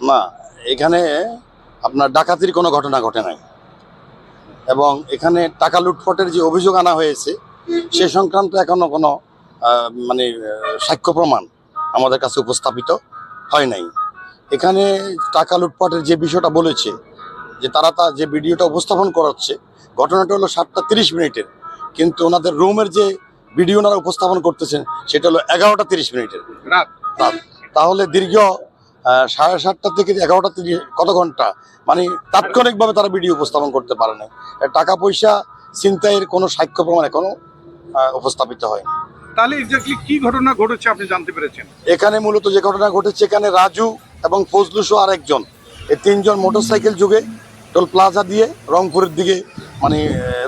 না এখানে আপনার ডাকাতির কোনো ঘটনা ঘটে নাই। এবং এখানে টাকা লুটপাটের যে অভিযোগ আনা হয়েছে সে সংক্রান্ত এখনও কোনো মানে সাক্ষ্য প্রমাণ আমাদের কাছে উপস্থাপিত হয় নাই। এখানে টাকা লুটপাটের যে বিষয়টা বলেছে যে তারা তা যে ভিডিওটা উপস্থাপন করাচ্ছে ঘটনাটা হলো সাতটা তিরিশ মিনিটের। কিন্তু ওনাদের রুমের যে ভিডিও ওনারা উপস্থাপন করতেছেন সেটা হলো এগারোটা তিরিশ মিনিটের। তাহলে দীর্ঘ সাড়ে সাতটা থেকে এগারোটা থেকে কত ঘণ্টা? মানে তাৎক্ষণিকভাবে তারা ভিডিও উপস্থাপন করতে পারে না টাকা পয়সা ছিনতাইয়ের কোনো সাক্ষ্য প্রমাণ এখনও উপস্থাপিত হয় তাহলে এক্স্যাক্টলি কি ঘটনা ঘটেছে আপনি জানতে পেরেছেন? এখানে মূলত যে ঘটনা ঘটেছে এখানে রাজু এবং ফজলু সহ আর একজন এই তিনজন মোটরসাইকেল যুগে টোল প্লাজা দিয়ে রংপুরের দিকে মানে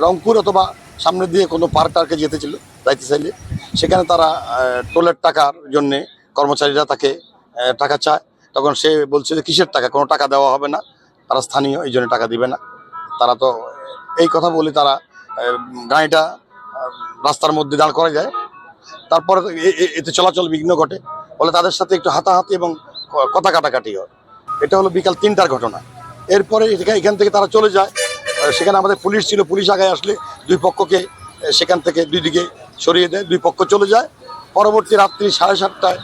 রংপুর অথবা সামনের দিয়ে কোনো পার্ক টার্কে যেতে ছিল যাইতে চাইলে। সেখানে তারা টোলের টাকার জন্যে কর্মচারীরা তাকে টাকা চায়। তখন সে বলছে যে কিসের টাকা? কোনো টাকা দেওয়া হবে না। তারা স্থানীয়, এই জন্য টাকা দিবে না। তারা তো, এই কথা বলে তারা গাড়িটা রাস্তার মধ্যে দাঁড় করা যায় তারপরে এতে চলাচল বিঘ্ন ঘটে। বলে তাদের সাথে একটু হাতাহাতি এবং কথা কাটাকাটি হয়। এটা হলো বিকাল তিনটার ঘটনা। এরপরে এখান- থেকে তারা চলে যায়। সেখানে আমাদের পুলিশ ছিল। পুলিশ আগে আসলে দুই পক্ষকে সেখান থেকে দুই দিকে সরিয়ে দেয়। দুই পক্ষ চলে যায়। পরবর্তী রাত্রি সাড়ে সাতটায়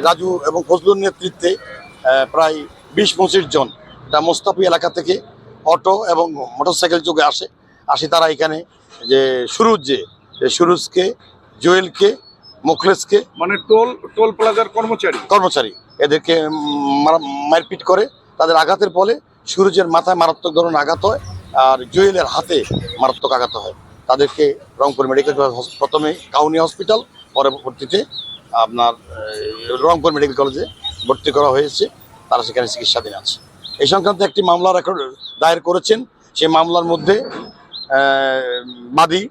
রাজু এবং ফজলুর নেতৃত্বে প্রায় বিশ পঁচিশ জন। এটা মোস্তাফি এলাকা থেকে অটো এবং মোটরসাইকেল যোগে আসে। আসি তারা এখানে যে সুরুজ যে সুরুজকে জুয়েলকে মুখলেসকে। মানে টোল টোল প্লাজার কর্মচারী। কর্মচারী। এদেরকে মারা- মারপিট করে। তাদের আঘাতের ফলে সুরুজের মাথায় মারাত্মক ধরনের আঘাত হয় আর জুয়েলের হাতে মারাত্মক আঘাত হয়। তাদেরকে রংপুর মেডিকেল কলেজ প্রথমে কাউনি হসপিটাল পরবর্তীতে আপনার রংপুর মেডিকেল কলেজে ভর্তি করা হয়েছে, তারা সেখানে চিকিৎসাধীন আছে। এই সংক্রান্ত একটি মামলা রেকর্ড দায়ের করেছেন। সেই মামলার মধ্যে বাদী,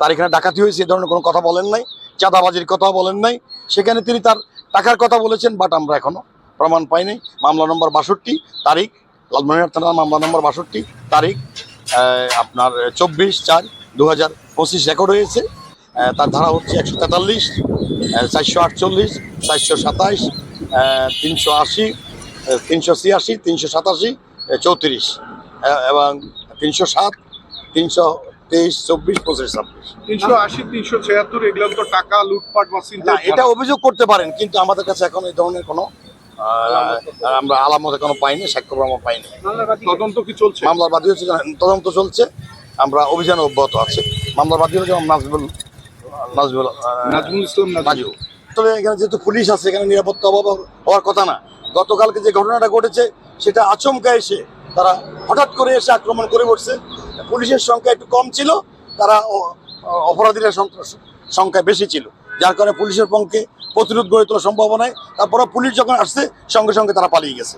তার এখানে ডাকাতি হয়েছে, এ ধরনের কোনো কথা বলেন নাই, চাঁদাবাজির কথা বলেন নাই। সেখানে তিনি তার টাকার কথা বলেছেন বাট আমরা এখনও প্রমাণ পাইনি মামলা নম্বর বাষট্টি, তারিখ, লালমনিরহাট থানার মামলা নম্বর বাষট্টি, তারিখ আপনার চব্বিশ চার দু হাজার পঁচিশ রেকর্ড হয়েছে। তার ধারা হচ্ছে একশো তেতাল্লিশ। চারশো আটচল্লিশ চারশো সাতাইশ তিনশো আশি তিনশো ছিয়াশি তিনশো সাতাশি চৌত্রিশ এবং তিনশো সাত তিনশো তেইশ চব্বিশ পঁচিশ ছাব্বিশ। তিনশো আশি তিনশো ছিয়াত্তর এগুলো তো টাকা লুটপাট বা না এটা অভিযোগ করতে পারেন কিন্তু আমাদের কাছে এখন এই ধরনের কোনো আমরা আলামত এখনও পাইনি সাক্ষ্য প্রমাণ পাইনি। তদন্ত কি চলছে? মামলার বাদী হচ্ছে তদন্ত চলছে আমরা অভিযান অব্যাহত আছে। মামলার বাদী হচ্ছে নাজবুল নাজবুল আহ, নাজমুল ইসলাম নাজু তবে এখানে যেহেতু পুলিশ আছে এখানে নিরাপত্তা অভাব হওয়ার কথা না গতকালকে যে ঘটনাটা ঘটেছে সেটা আচমকা এসে তারা হঠাৎ করে এসে আক্রমণ করে বসছে। পুলিশের সংখ্যা একটু কম ছিল তারা অ- অ- অপরাধীরা সংখ্যা- বেশি ছিল। যার কারণে পুলিশের পক্ষে প্রতিরোধ গড়ে তোলা সম্ভব নয় তারপরে পুলিশ যখন আসছে সঙ্গে সঙ্গে তারা পালিয়ে গেছে।